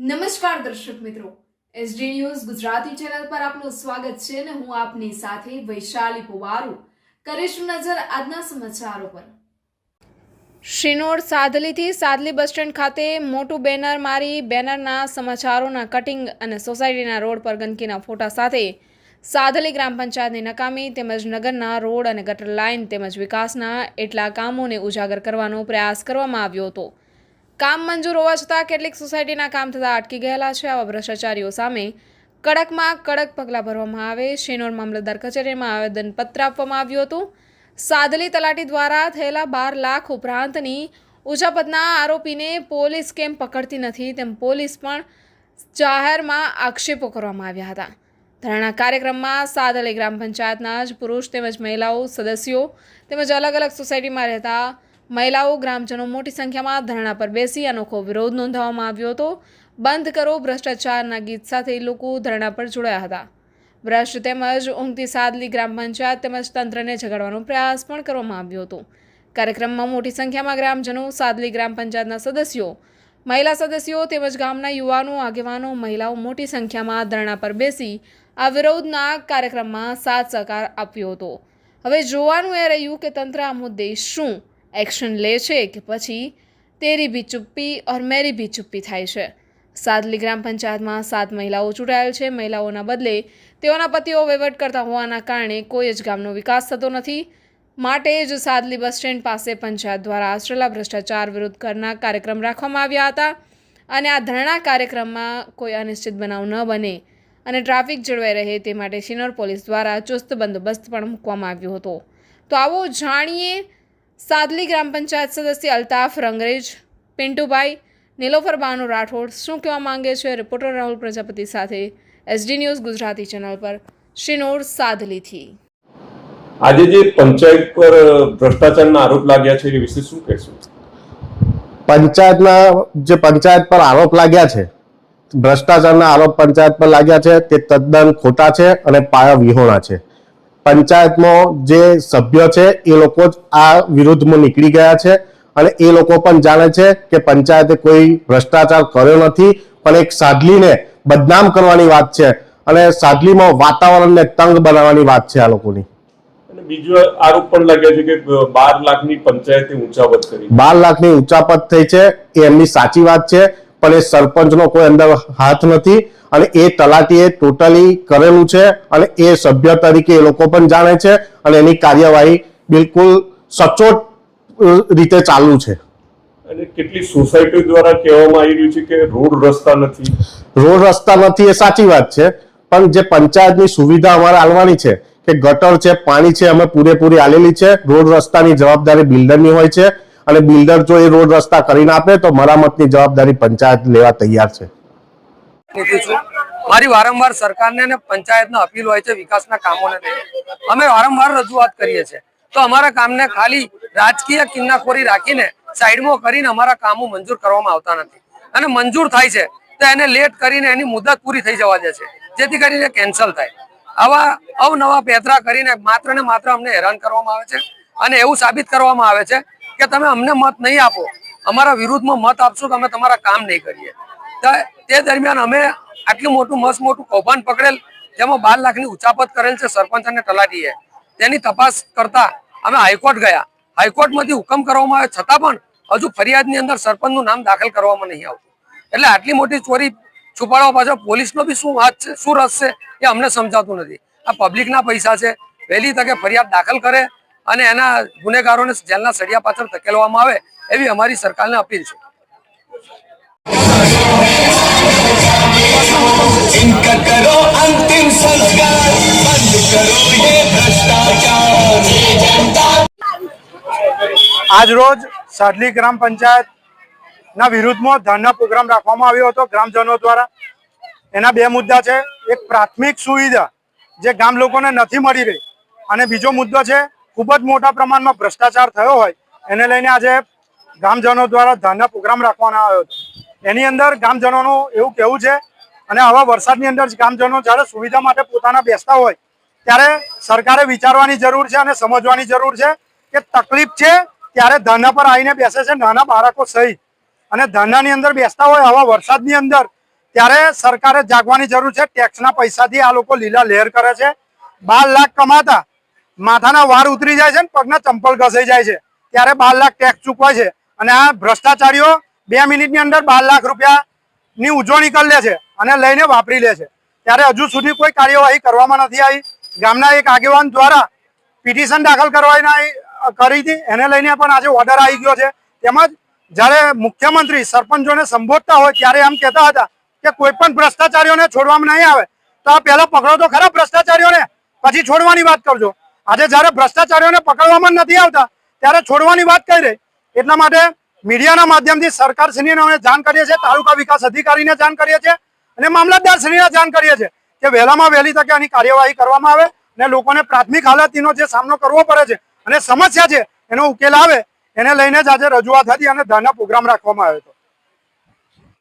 નમસ્કાર દર્શક મિત્રો. એસડી ન્યૂઝ ગુજરાતી ચેનલ પર આપનું સ્વાગત છે અને હું આપની સાથે વૈશાલી પુવારુ. કરીશું નજર આજના સમાચારો પર. શિનોર સાદલીથી સાદલી બસ સ્ટેન્ડ ખાતે મોટું બેનર મારી બેનરના સમાચારોના કટિંગ અને સોસાયટીના રોડ પર ગંદકીના ફોટા સાથે સાદલી ગ્રામ પંચાયતની નકામી તેમજ નગરના રોડ અને ગટર લાઇન તેમજ વિકાસના એટલા કામોને ઉજાગર કરવાનો પ્રયાસ કરવામાં આવ્યો હતો. કામ મંજૂર હોવા છતાં કેટલીક સોસાયટીના કામ થતાં અટકી ગયેલા છે. આવા ભ્રષ્ટાચારીઓ સામે કડકમાં કડક પગલાં ભરવામાં આવે. શેનોર મામલતદાર કચેરીમાં આવેદનપત્ર આપવામાં આવ્યું હતું. સાદલી તલાટી દ્વારા થયેલા બાર લાખ ઉપરાંતની ઉચાપતના આરોપીને પોલીસ કેમ પકડતી નથી તેમ પોલીસ પણ જાહેરમાં આક્ષેપો કરવામાં આવ્યા હતા. ધરણા કાર્યક્રમમાં સાદલી ગ્રામ પંચાયતના જ પુરુષ તેમજ મહિલાઓ સદસ્યો તેમજ અલગ અલગ સોસાયટીમાં રહેતા મહિલાઓ ગ્રામજનો મોટી સંખ્યામાં ધરણા પર બેસી અનોખો વિરોધ નોંધાવવામાં આવ્યો હતો. બંધ કરો ભ્રષ્ટાચારના ગીત સાથે લોકો ધરણા પર જોડાયા હતા. ભ્રષ્ટ તેમજ ઊંઘતી સાદલી ગ્રામ પંચાયત તેમજ તંત્રને જગાડવાનો પ્રયાસ પણ કરવામાં આવ્યો હતો. કાર્યક્રમમાં મોટી સંખ્યામાં ગ્રામજનો, સાદલી ગ્રામ પંચાયતના સદસ્યો, મહિલા સદસ્યો તેમજ ગામના યુવાનો, આગેવાનો, મહિલાઓ મોટી સંખ્યામાં ધરણા પર બેસી આ વિરોધના કાર્યક્રમમાં સાથ સહકાર આપ્યો હતો. હવે જોવાનું એ રહ્યું કે તંત્ર આ મુદ્દે શું એક્શન લે છે કે પછી તેરી ભી ચુપ્પી ઓર મેરી ભી ચુપ્પી થાય છે. સાદલી ગ્રામ પંચાયતમાં સાત મહિલાઓ ચૂંટાયેલ છે. મહિલાઓના બદલે તેઓના પતિઓ વહીવટ કરતા હોવાના કારણે કોઈ જ ગામનો વિકાસ થતો નથી. માટે જ સાદલી બસ સ્ટેન્ડ પાસે પંચાયત દ્વારા આશ્રેલા ભ્રષ્ટાચાર વિરુદ્ધ કરના કાર્યક્રમ રાખવામાં આવ્યા હતા અને આ ધરણા કાર્યક્રમમાં કોઈ અનિશ્ચિત બનાવ ન બને અને ટ્રાફિક જળવાઈ રહે તે માટે શિનોર પોલીસ દ્વારા ચુસ્ત બંદોબસ્ત પણ મૂકવામાં આવ્યો હતો. તો આવો જાણીએ સાદલી ગ્રામ પંચાયત સદસ્ય અલ્તાફ રંગરેજ પિન્ટુભાઈ નીલોફર બાનુ રાઠોડ શું કહેવા માંગે છે? રિપોર્ટર રાહુલ પ્રજાપતિ સાથે એસડી ન્યૂઝ ગુજરાતી ચેનલ પર. શિનોર સાદલીથી. આજે જે પંચાયત પર ભ્રષ્ટાચારના આરોપ લાગ્યા છે એ વિશે શું કહેશો? પંચાયતના જે પંચાયત પર આરોપ લાગ્યા છે ભ્રષ્ટાચારના આરોપ પંચાયત પર લાગ્યા છે તે તદ્દન ખોટા છે અને પાયા વિહોણા છે. પંચાયતમાં જે સભ્ય છે એ લોકો જ આ વિરુદ્ધમાં નીકળી ગયા છે. અને એ લોકો પણ જાણે છે કે પંચાયતે કોઈ ભ્રષ્ટાચાર કર્યો નથી પણ એક સાદલીને બદનામ કરવાની વાત છે. અને સાદલીમાં વાતાવરણને તંગ બનાવવાની વાત છે આ લોકોની. અને બીજો આરોપ પણ લાગ્યા છે કે બાર લાખની પંચાયતે ઊંચાપત કરી. બાર લાખની ઊંચાપત થઈ છે એ એમની સાચી વાત છે. પણ એ સરપંચનો કોઈ અંદર હાથ નથી અને એ તલાટીએ ટોટલી કરેલું છે અને એ સભ્ય તરીકે એ લોકો પણ જાણે છે અને એની કાર્યવાહી બિલકુલ સચોટ રીતે ચાલુ છે. અને કેટલી સોસાયટી દ્વારા કહેવામાં આવી રહ્યું છે કે રોડ રસ્તા નથી? રોડ રસ્તા નથી એ સાચી વાત છે પણ જે પંચાયતની સુવિધા અમારે આલવાની છે કે ગટર છે પાણી છે અમે પૂરેપૂરી આલેલી છે રોડ રસ્તાની જવાબદારી બિલ્ડરની હોય છે અને બિલ્ડર જો એ રોડ રસ્તા કરીને આપે તો મરામતની જવાબદારી પંચાયત લેવા તૈયાર છે. મારી વારંવાર સરકારને અને પંચાયતને અપીલ હોય છે વિકાસના કામોને અમે વારંવાર રજૂઆત કરીએ છીએ. તો અમારા કામને ખાલી રાજકીય કિન્નાખોરી રાખીને સાઈડમાં કરીને અમારા કામો મંજૂર કરવામાં આવતા નથી. અને મંજૂર થાય છે તો એને લેટ કરીને એની મુદત પૂરી થઈ જવા દે છે. જેથી કરીને કેન્સલ થાય. આવા અવનવા પેતરા કરીને માત્ર ને માત્ર અમને હેરાન કરવામાં આવે છે અને એવું સાબિત કરવામાં આવે છે કે તમે અમને મત નહીં આપો. અમારા વિરુદ્ધમાં મત આપશો કે અમે તમારા કામ નહીં કરીએ. તે દરમિયાન અમે આટલું મોટું મસ્ત મોટું કૌભાંડ પકડેલ, જેમાં બાર લાખની ઉચાપત કરેલ છે સરપંચ અને તલાટીએ. તેની તપાસ કરતા અમે હાઈકોર્ટ ગયા. હાઈકોર્ટમાંથી હુકમ કરવામાં આવ્યો. છતાં પણ હજુ ફરિયાદની અંદર સરપંચનું નામ દાખલ કરવામાં નહીં આવતું. એટલે આટલી મોટી ચોરી છુપાડવા પાછળ પોલીસનો બી શું હાથ છે? શું રસ છે? એ અમને સમજાતું નથી. આ પબ્લિકના પૈસા છે. વહેલી તકે ફરિયાદ દાખલ કરે. અને એના ગુનેગારોને જેલના સળિયા પાછળ ધકેલવામાં આવે એવી અમારી સરકારને અપીલ છે इनका करो अंतिम संस्कार बंद करो ये भ्रष्टाचार આજ રોજ સાડલી ગ્રામ પંચાયત ના વિરુદ્ધમાં ધરના પ્રોગ્રામ રાખવામાં આવ્યો હતો ગ્રામજનો દ્વારા એના બે મુદ્દા છે એક પ્રાથમિક સુવિધા જે ગામ લોકોને નથી મળી રહી અને બીજો મુદ્દો છે ખૂબ જ મોટા પ્રમાણમાં ભ્રષ્ટાચાર થયો હોય, એને લઈને આજે ગામજનો દ્વારા ધાનના પ્રોગ્રામ રાખવામાં આવ્યો એની અંદર ગામજનોનું એવું કહેવું છે, અને આવા વરસાદની અંદર ગામજનો જ્યારે સુવિધા માટે પોતાના બેસતા હોય, ત્યારે સરકારે વિચારવાની જરૂર છે અને સમજવાની જરૂર છે કે તકલીફ છે ત્યારે ધરના પર આવીને બેસે છે નાના બાળકો સહિત. અને ધરનાની અંદર બેસતા હોય, આવા વરસાદની અંદર, ત્યારે સરકારે જાગવાની જરૂર છે, ટેક્સના પૈસાથી આ લોકો લીલા લહેર કરે છે. બાર લાખ કમાતા માથાના વાર ઉતરી જાય છે પગના ચંપલ ઘસાઈ જાય છે. ત્યારે બાર લાખ ટેક્સ ચૂકવાય છે. અને આ ભ્રષ્ટાચારીઓ બે મિનિટની અંદર બાર લાખ રૂપિયાની ઉજવણી કરી લે છે અને લઈને વાપરી લે છે. ત્યારે હજુ સુધી કોઈ કાર્યવાહી કરવામાં નથી આવી. ગામના એક આગેવાન દ્વારા પિટિશન દાખલ કરવાની કરી હતી. એને લઈને પણ આજે ઓર્ડર આવી ગયો છે. તેમજ જ્યારે મુખ્યમંત્રી સરપંચોને સંબોધતા હોય ત્યારે એમ કહેતા હતા કે કોઈ પણ ભ્રષ્ટાચારીઓને છોડવામાં નહીં આવે. તો આ પહેલા પકડો તો ખરા ભ્રષ્ટાચારીઓને. પછી છોડવાની વાત કરજો. આજે જ્યારે ભ્રષ્ટાચારીઓને પકડવામાં નથી આવતા, ત્યારે છોડવાની વાત કરી રહી? એટલા માટે મીડિયાના માધ્યમથી સરકારશ્રીને અમે જાણ કરીએ છીએ, તાલુકા વિકાસ અધિકારીને જાણ કરીએ છીએ અને મામલતદારશ્રીને જાણ કરીએ છીએ કે વહેલામાં વહેલી તકે આની કાર્યવાહી કરવામાં આવે અને લોકોને પ્રાથમિક હાલતનો જે સામનો કરવો પડે છે અને સમસ્યા છે એનો ઉકેલ આવે, એને લઈને જ આજે રજૂઆત હતી અને ધરના પ્રોગ્રામ રાખવામાં આવ્યો હતો.